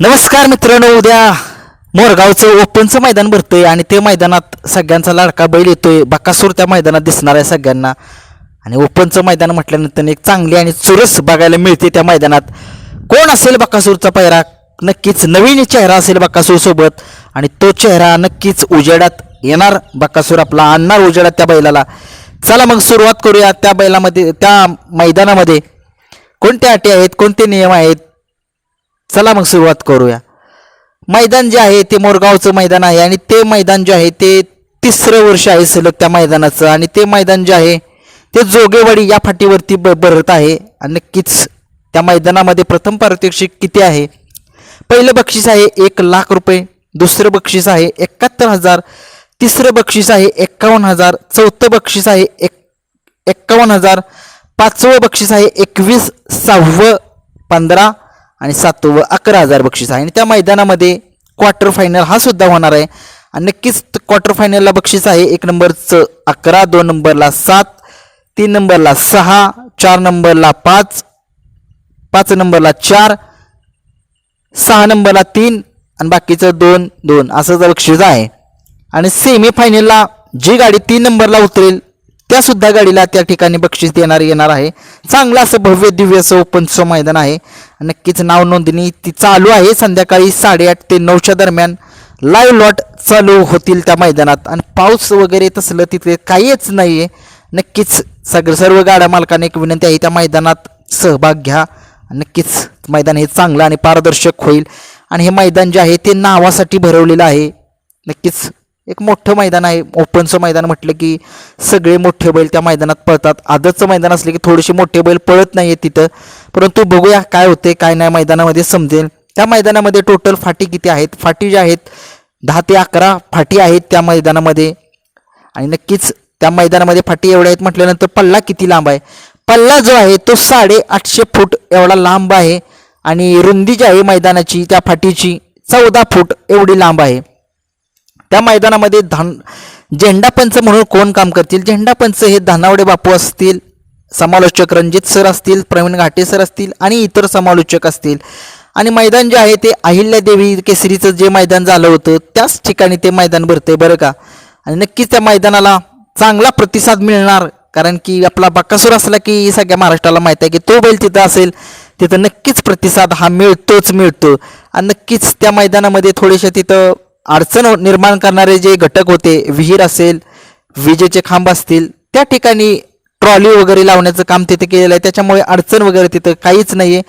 नमस्कार मित्रांनो उद्या मोरगावचं ओपनचं मैदान भरतंय आणि ते मैदानात सगळ्यांचा लाडका बैल येतोय. बकासूर त्या मैदानात दिसणार आहे सगळ्यांना. आणि ओपनचं मैदान म्हटल्यानंतर एक चांगली आणि चुरस बघायला मिळते त्या मैदानात. कोण असेल बकासूरचा पहिरा नक्कीच नवीन चेहरा असेल बकासूर सोबत. आणि तो चेहरा नक्कीच उजेडात येणार. बकासूर आपला आणणार उजेडात त्या बैलाला. चला मग सुरुवात करूया त्या बैलामध्ये त्या मैदानामध्ये. कोणत्या अटी आहेत? कोणते नियम आहेत? चला मग सुरुवात करूया. मैदान जे आहे ते मोरगावचं मैदान आहे आणि ते मैदान जे आहे ते तिसरं वर्ष आहे सलग त्या मैदानाचं आणि ते मैदान जे आहे ते जोगेवाडी या फाटीवरती ब भरत आहे आणि नक्कीच त्या मैदानामध्ये प्रथम पारितोषिक किती आहे? पहिलं बक्षीस आहे एक लाख रुपये दुसरं बक्षीस आहे एकाहत्तर हजार तिसरं बक्षीस आहे एक्कावन्न हजार चौथं बक्षीस आहे एक एक्कावन्न हजार पाचवं बक्षीस आहे एकवीस सहावं पंधरा आणि सातवं अकरा हजार बक्षीस आहे. आणि त्या मैदानामध्ये क्वार्टर फायनल हा सुद्धा होणार आहे. आणि नक्कीच क्वार्टर फायनलला बक्षीस आहे. एक नंबरचं अकरा दोन नंबरला सात तीन नंबरला सहा चार नंबरला पाच पाच नंबरला चार सहा नंबरला तीन आणि बाकीचं दोन दोन. असं जर बक्षीस आहे. आणि सेमी फायनलला जी गाडी तीन नंबरला उतरेल त्या सुद्धा गाडीला त्या ठिकाणी बक्षीस देणार येणार आहे. चांगलं असं भव्य दिव्य असं ओपनचं मैदान आहे. नक्कीच नाव नोंदणी ती चालू आहे. संध्याकाळी साडेआठ ते नऊच्या दरम्यान लाईव्ह लॉट चालू होतील त्या मैदानात. आणि पाऊस वगैरे तसलं तिथे काहीच नाही आहे नक्कीच सगळं सर्व गाड्या मालकांना एक विनंती आहे त्या मैदानात सहभाग घ्या. नक्कीच मैदान हे चांगलं आणि पारदर्शक होईल. आणि हे मैदान जे आहे ते नावासाठी भरवलेलं आहे. नक्कीच एक मोठं मैदान आहे. ओपनचं मैदान म्हटलं की सगळे मोठे बैल त्या मैदानात पळतात. आदतचं मैदान असले की थोडेसे मोठे बैल पळत नाही आहेत तिथं. परंतु बघूया काय होते काय नाही मैदानामध्ये समजेल. त्या मैदानामध्ये टोटल फाटी किती आहेत? फाटी ज्या आहेत दहा ते अकरा फाटी आहेत त्या मैदानामध्ये. आणि नक्कीच त्या मैदानामध्ये फाटी एवढ्या आहेत म्हटल्यानंतर पल्ला किती लांब आहे? पल्ला जो आहे तो साडे आठशे फूट एवढा लांब आहे. आणि रुंदी जी आहे मैदानाची त्या फाटीची चौदा फूट एवढी लांब आहे. त्या मैदानामध्ये धान झेंडापंच म्हणून कोण काम करतील? झेंडापंच हे धानावडे बापू असतील समालोचक रणजित सर असतील प्रवीण घाटे सर असतील आणि इतर समालोचक असतील. आणि मैदान जे आहे ते अहिल्यादेवी केसरीचं जे मैदान झालं होतं त्याच ठिकाणी ते मैदान भरते बरं का? आणि नक्कीच त्या मैदानाला चांगला प्रतिसाद मिळणार कारण की आपला बक्कासूर असला की सगळ्या महाराष्ट्राला माहीत आहे की तो बैल तिथं असेल तिथं नक्कीच प्रतिसाद हा मिळतोच मिळतो. आणि नक्कीच त्या मैदानामध्ये थोडेसे तिथं अडचण निर्माण करणारे जे घटक होते विहीर असेल विजेचे खांब असतील त्या ठिकाणी ट्रॉली वगैरे लावण्याचं काम तिथे केलेलं आहे. त्याच्यामुळे अडचण वगैरे तिथं काहीच नाही आहे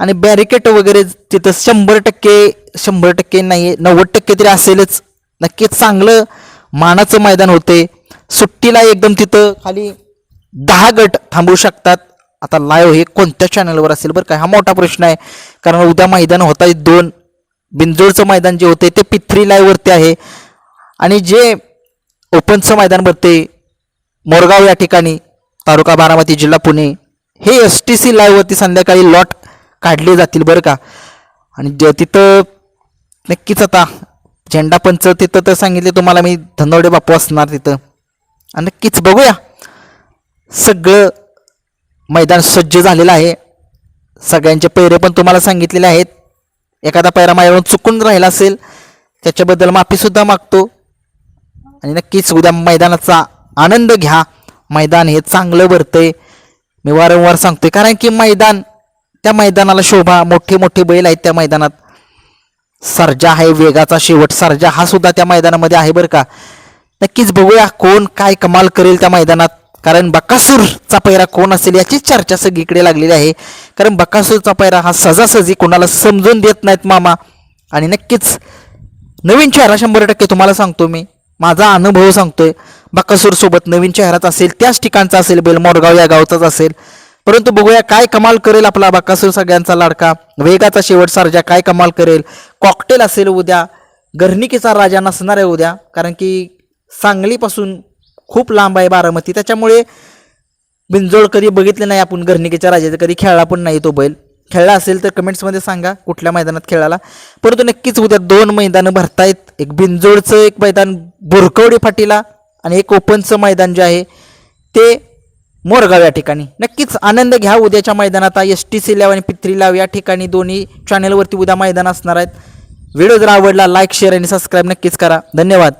आणि बॅरिकेट वगैरे तिथं शंभर टक्के शंभर टक्के नाही आहे नव्वद टक्के तरी असेलच. नक्कीच चांगलं मानाचं मैदान होते. सुट्टीला एकदम तिथं खाली दहा गट थांबू शकतात. आता लाईव्ह हे कोणत्या चॅनलवर असेल बरं काय हा मोठा प्रश्न आहे. कारण उद्या मैदान होत आहे दोन. बिंजोडचं मैदान जे होते ते पिथ्री लाईव्हवरती आहे. आणि जे ओपनचं मैदान भरते मोरगाव या ठिकाणी तालुका बारामती जिल्हा पुणे हे एस टी सी लाईव्हवरती संध्याकाळी लॉट काढले जातील बरं का. आणि जे तिथं नक्कीच आता झेंडा पंच तिथं तर सांगितले तुम्हाला मी धनवडे बापू असणार तिथं. आणि नक्कीच बघूया. सगळं मैदान सज्ज झालेलं आहे. सगळ्यांचे पैरे पण तुम्हाला सांगितलेले आहेत. एखादा पैरा माझ्यावरून चुकून राहिला असेल त्याच्याबद्दल माफीसुद्धा मागतो. आणि नक्कीच उद्या मैदानाचा आनंद घ्या. मैदान हे चांगलं भरतंय. मी वारंवार सांगतोय कारण की मैदान त्या मैदानाला शोभा मोठे मोठे बैल आहेत त्या मैदानात. सर्जा आहे वेगाचा शेवट. सर्जा हा सुद्धा त्या मैदानामध्ये आहे बरं का. नक्कीच बघूया कोण काय कमाल करेल त्या मैदानात. कारण बकासूरचा पैरा कोण असेल याचीच चर्चा सगळीकडे लागलेली आहे. कारण बकासूरचा पैरा हा सहजासहजी कोणाला समजून देत नाहीत मामा. आणि नक्कीच नवीन चेहरा शंभर टक्के तुम्हाला सांगतो मी. माझा अनुभव सांगतोय. बकासूर सोबत नवीन चेहराच असेल त्याच ठिकाणचा असेल बेल मोरगाव या गावचाच असेल. परंतु बघूया काय कमाल करेल आपला बकासूर सगळ्यांचा लाडका. वेगाचा शेवट सारजा काय कमाल करेल? कॉकटेल असेल उद्या. गर्निकेचा राजा नसणार आहे उद्या. कारण की सांगलीपासून खूप लांब आहे बारामती. त्याच्यामुळे बिंजोड कधी बघितले नाही आपण घरणिकेच्या राजाचे कधी खेळला पण नाही तो बैल. खेळला असेल तर कमेंट्समध्ये सांगा कुठल्या मैदानात खेळाला. परंतु नक्कीच उद्या दोन मैदानं भरतायत. एक बिंजोडचं एक मैदान बोरकवडी फाटीला आणि एक ओपनचं मैदान जे आहे ते मोरगाव या ठिकाणी. नक्कीच आनंद घ्या उद्याच्या मैदानात. एस टी सी लाव आणि पित्री लाव या ठिकाणी दोन्ही चॅनलवरती उद्या मैदान असणार आहेत. व्हिडिओ जर आवडला लाईक शेअर आणि सबस्क्राईब नक्कीच करा. धन्यवाद.